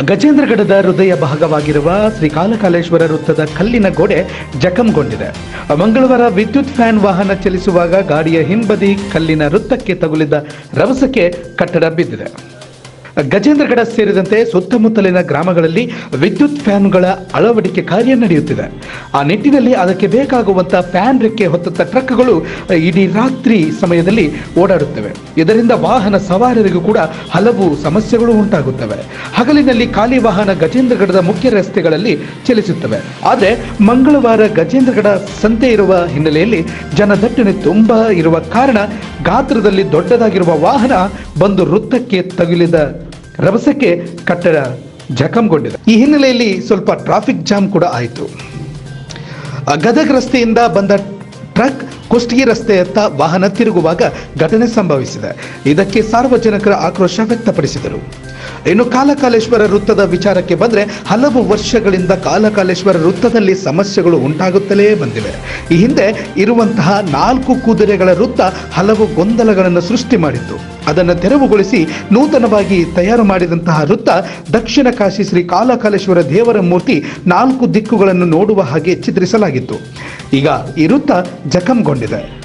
ಗಜೇಂದ್ರಗಢದ ಹೃದಯ ಭಾಗವಾಗಿರುವ ಶ್ರೀಕಾಲಕಾಲೇಶ್ವರ ವೃತ್ತದ ಕಲ್ಲಿನ ಗೋಡೆ ಜಖಂಗೊಂಡಿದೆ. ಮಂಗಳವಾರ ವಿದ್ಯುತ್ ಫ್ಯಾನ್ ವಾಹನ ಚಲಿಸುವಾಗ ಗಾಡಿಯ ಹಿಂಬದಿ ಕಲ್ಲಿನ ವೃತ್ತಕ್ಕೆ ತಗುಲಿದ ರಭಸಕ್ಕೆ ಕಟ್ಟಡ ಬಿದ್ದಿದೆ. ಗಜೇಂದ್ರಗಢ ಸೇರಿದಂತೆ ಸುತ್ತಮುತ್ತಲಿನ ಗ್ರಾಮಗಳಲ್ಲಿ ವಿದ್ಯುತ್ ಫ್ಯಾನ್ಗಳ ಅಳವಡಿಕೆ ಕಾರ್ಯ ನಡೆಯುತ್ತಿದೆ. ಆ ನಿಟ್ಟಿನಲ್ಲಿ ಅದಕ್ಕೆ ಬೇಕಾಗುವಂತ ಫ್ಯಾನ್ ರೆಕ್ಕೆ ಹೊತ್ತ ಟ್ರಕ್ಗಳು ಇಡೀ ರಾತ್ರಿ ಸಮಯದಲ್ಲಿ ಓಡಾಡುತ್ತವೆ. ಇದರಿಂದ ವಾಹನ ಸವಾರರಿಗೂ ಕೂಡ ಹಲವು ಸಮಸ್ಯೆಗಳು ಉಂಟಾಗುತ್ತವೆ. ಹಗಲಿನಲ್ಲಿ ಖಾಲಿ ವಾಹನ ಗಜೇಂದ್ರಗಡದ ಮುಖ್ಯ ರಸ್ತೆಗಳಲ್ಲಿ ಚಲಿಸುತ್ತವೆ. ಆದರೆ ಮಂಗಳವಾರ ಗಜೇಂದ್ರಗಡ ಸಂತೆ ಇರುವ ಹಿನ್ನೆಲೆಯಲ್ಲಿ ಜನದಟ್ಟಣೆ ತುಂಬಾ ಇರುವ ಕಾರಣ ಗಾತ್ರದಲ್ಲಿ ದೊಡ್ಡದಾಗಿರುವ ವಾಹನ ಬಂದು ವೃತ್ತಕ್ಕೆ ತಗುಲಿದ ರಭಸಕ್ಕೆ ಕಟ್ಟಡ ಜಖಂಗೊಂಡಿದೆ. ಈ ಹಿನ್ನೆಲೆಯಲ್ಲಿ ಸ್ವಲ್ಪ ಟ್ರಾಫಿಕ್ ಜಾಮ್ ಕೂಡ ಆಯಿತು. ಗದಗ ರಸ್ತೆಯಿಂದ ಬಂದ ಟ್ರಕ್ ಕುಷ್ಟಗಿ ರಸ್ತೆಯತ್ತ ವಾಹನ ತಿರುಗುವಾಗ ಘಟನೆ ಸಂಭವಿಸಿದೆ. ಇದಕ್ಕೆ ಸಾರ್ವಜನಿಕರ ಆಕ್ರೋಶ ವ್ಯಕ್ತಪಡಿಸಿದರು. ಇನ್ನು ಕಾಲಕಾಲೇಶ್ವರ ವೃತ್ತದ ವಿಚಾರಕ್ಕೆ ಬಂದರೆ ಹಲವು ವರ್ಷಗಳಿಂದ ಕಾಲಕಾಲೇಶ್ವರ ವೃತ್ತದಲ್ಲಿ ಸಮಸ್ಯೆಗಳು ಉಂಟಾಗುತ್ತಲೇ ಬಂದಿವೆ. ಈ ಹಿಂದೆ ಇರುವಂತಹ ನಾಲ್ಕು ಕುದುರೆಗಳ ವೃತ್ತ ಹಲವು ಗೊಂದಲಗಳನ್ನು ಸೃಷ್ಟಿ ಮಾಡಿತ್ತು. ಅದನ್ನು ತೆರವುಗೊಳಿಸಿ ನೂತನವಾಗಿ ತಯಾರು ಮಾಡಿದಂತಹ ವೃತ್ತ ದಕ್ಷಿಣ ಕಾಶಿ ಶ್ರೀ ಕಾಲಕಾಲೇಶ್ವರ ದೇವರ ಮೂರ್ತಿ ನಾಲ್ಕು ದಿಕ್ಕುಗಳನ್ನು ನೋಡುವ ಹಾಗೆ ಚಿತ್ರಿಸಲಾಗಿತ್ತು. ಈಗ ಈ ವೃತ್ತ ಜಖಂಗೊಂಡಿದೆ.